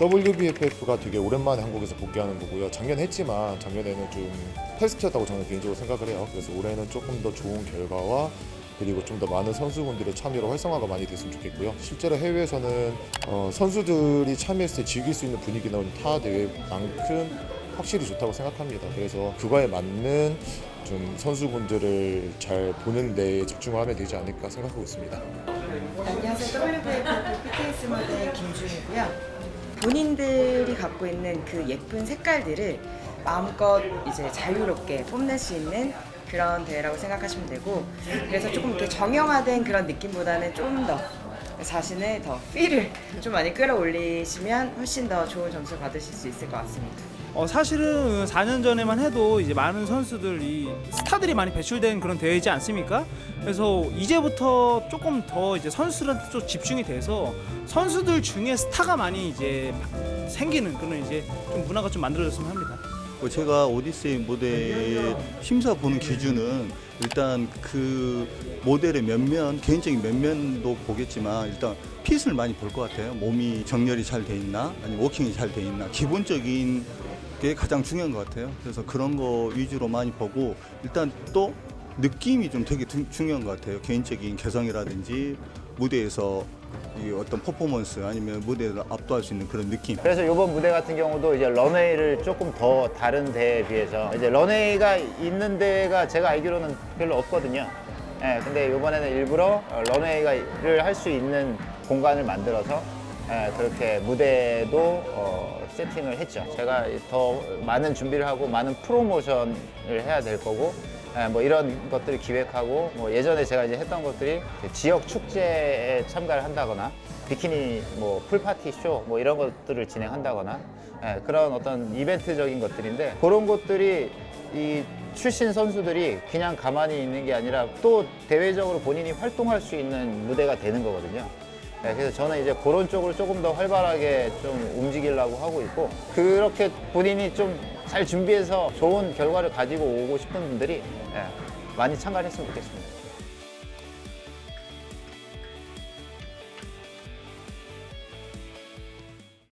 WBFF가 되게 오랜만에 한국에서 복귀하는 거고요. 작년 했지만 작년에는 좀 패스트였다고 저는 개인적으로 생각을 해요. 그래서 올해는 조금 더 좋은 결과와 그리고 좀 더 많은 선수분들의 참여로 활성화가 많이 됐으면 좋겠고요. 실제로 해외에서는 어, 선수들이 참여했을 때 즐길 수 있는 분위기는 타 대회만큼 확실히 좋다고 생각합니다. 그래서 그거에 맞는 좀 선수분들을 잘 보는 데에 집중하면 되지 않을까 생각하고 있습니다. 안녕하세요. WBF 모델 김준이고요. 본인들이 갖고 있는 그 예쁜 색깔들을 마음껏 이제 자유롭게 뽐낼 수 있는 그런 대회라고 생각하시면 되고 그래서 조금 이렇게 정형화된 그런 느낌보다는 좀 더 자신의 더 필을 좀 많이 끌어올리시면 훨씬 더 좋은 점수를 받으실 수 있을 것 같습니다. 어, 사실은 4년 전에만 해도 이제 많은 선수들이 스타들이 많이 배출된 그런 대회이지 않습니까? 그래서 이제부터 조금 더 이제 선수들한테 좀 집중이 돼서 선수들 중에 스타가 많이 이제 생기는 그런 이제 좀 문화가 좀 만들어졌으면 합니다. 뭐 제가 오디세이 모델 심사 보는 기준은 일단 그 모델의 면면 개인적인 면면도 보겠지만 일단 핏을 많이 볼 것 같아요. 몸이 정렬이 잘 돼 있나 아니면 워킹이 잘 돼 있나 기본적인 게 가장 중요한 것 같아요. 그래서 그런 거 위주로 많이 보고 일단 또 느낌이 좀 되게 중- 중요한 것 같아요. 개인적인 개성이라든지 무대에서 이 어떤 퍼포먼스 아니면 무대를 압도할 수 있는 그런 느낌. 그래서 이번 무대 같은 경우도 이제 런웨이를 조금 더 다른 대회에 비해서 이제 런웨이가 있는 데가 제가 알기로는 별로 없거든요. 예, 근데 이번에는 일부러 어, 런웨이를 할 수 있는 공간을 만들어서 예, 그렇게 무대도 어, 세팅을 했죠. 제가 더 많은 준비를 하고 많은 프로모션을 해야 될 거고 예, 뭐 이런 것들을 기획하고 뭐 예전에 제가 이제 했던 것들이 그 지역 축제에 참가를 한다거나 비키니 뭐 풀파티 쇼 뭐 이런 것들을 진행한다거나 예, 그런 어떤 이벤트적인 것들인데 그런 것들이 이 출신 선수들이 그냥 가만히 있는 게 아니라 또 대외적으로 본인이 활동할 수 있는 무대가 되는 거거든요. 네, 그래서 저는 이제 그런 쪽으로 조금 더 활발하게 좀 움직이려고 하고 있고 그렇게 본인이 좀 잘 준비해서 좋은 결과를 가지고 오고 싶은 분들이 예, 많이 참가를 했으면 좋겠습니다.